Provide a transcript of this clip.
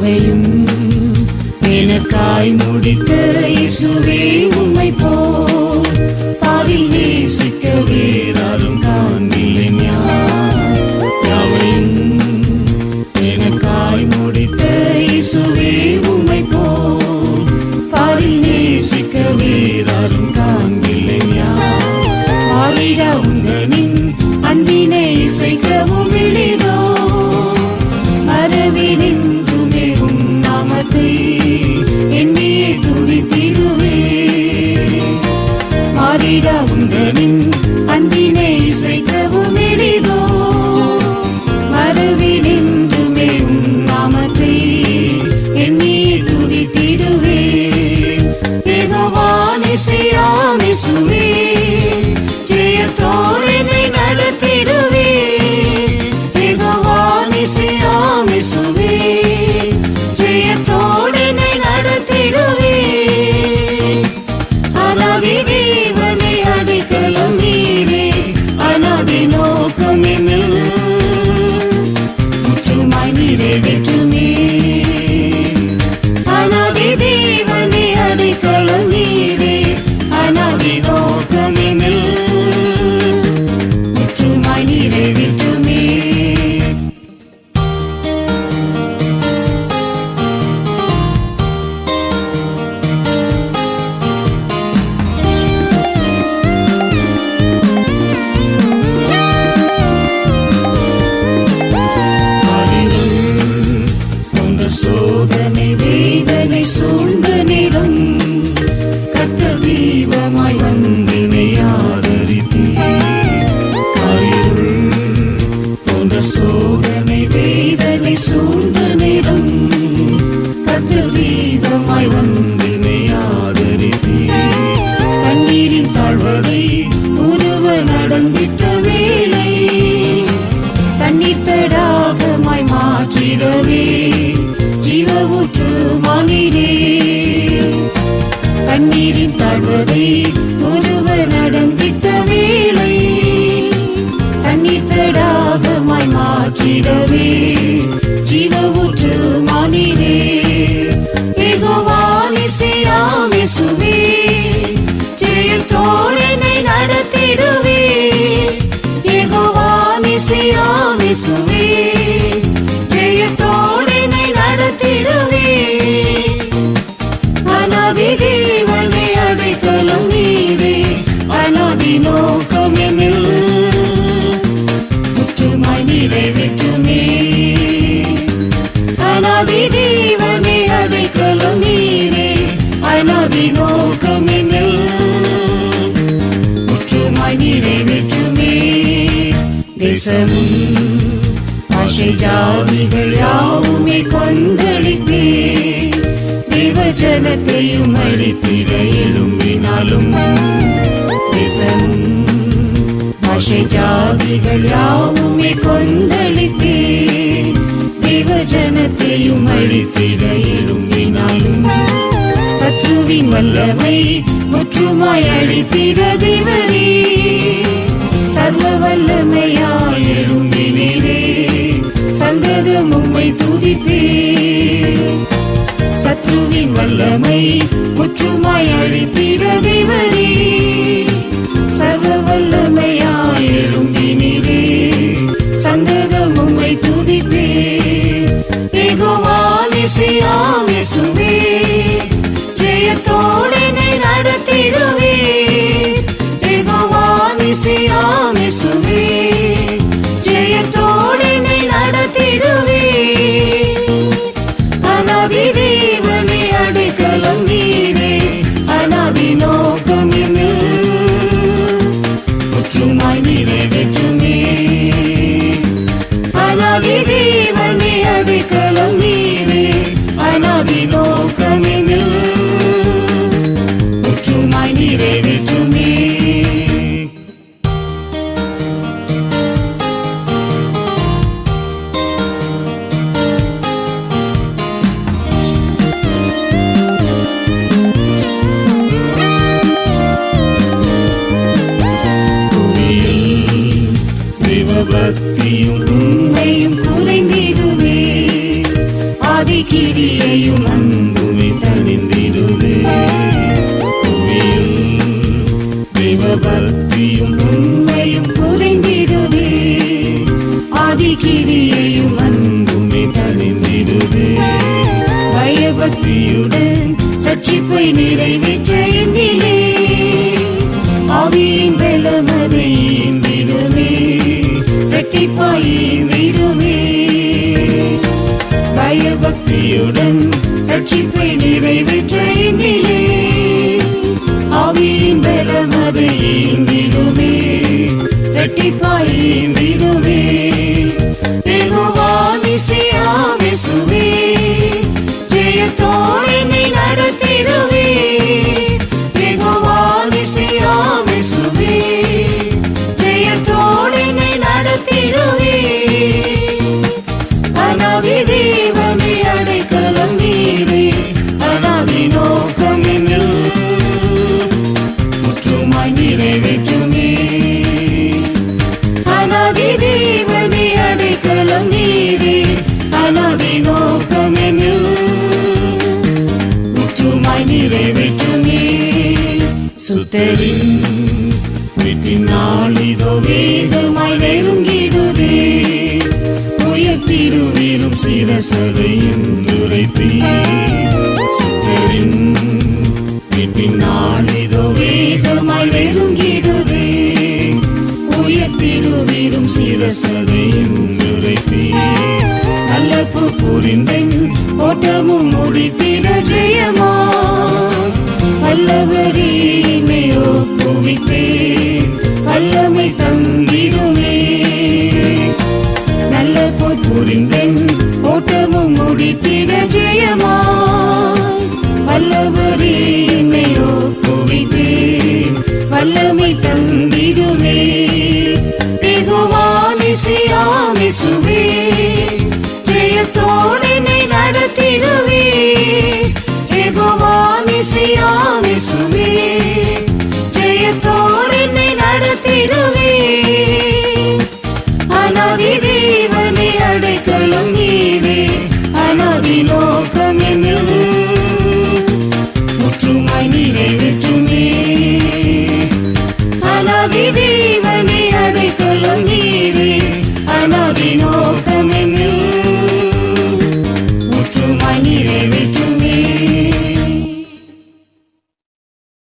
யாவையும் எனக்காய் முடித்த இசுவே உம்மை போ. பாவில் நேசிக்கவே. வானிலே. கண்ணீரின் தாழ்வதை ஒருவர் நடந்திட்ட வேளை. தண்ணீர் தடாகமாய் மாற்றிடவே. ஜீவவுற்று மானிலே ஏகோவானிசையாமே சுவே ஜெயத்தோழனை நடத்திடுவே. ஏகோவானிசையாமே சுவே தேசம் ஆசை ஜாதிகள் யாவுமே கொந்தளித்தே தேவஜனத்தையும் அழித்திட எழும்பினாலும் தேசம் ஆசை ஜாதிகள் யாவுமே கொந்தளித்தே தேவஜனத்தையும் அழித்திட எழும்பினாலும் சத்ருவின் வல்லமை முற்றுமாய் அழித்திட தேவரே சர்வ வல்லமையாயிரும் வினிலே சந்ததம் உம்மை துதிப்பே சத்ருவின் வல்லமை முற்றுமாய் அழித்திட தேவரே ரட்சிப்பை நிறைவேற்ற எண்ணிலே. ஆவியின் வெலமதை ஈந்திடுமே இரட்டிப்பாய் ஈந்திடுமே பயபக்தியுடன் ரட்சிப்பை நிறைவேற்ற எண்ணிலே. ஆவியின் வெலமதை ஈந்திடுமே இரட்டிப்பாய் ஈந்திடுமே சுத்தரின் வெற்றினால் இதோ வேகமாய் நெருங்கிடுதே உயர்த்திடுவீரும் சிரசதையும் துரைத்தீ சுத்தரின் வெற்றினால் இதோ வேகமாய் நெருங்கிடுதே உயர்த்திடுவீரும் சிரசதையும் துரைத்தீ நல்லப்பு பூ புரிந்தன் ஓட்டமும் முடித்திட ஜெயமா. வல்லவரே என்னை ஒப்புவித்தேன் வல்லமை தந்திடுமே நல்ல போர் புரிந்தன் ஓட்டமும் முடித்திட ஜெயமா வல்லவரே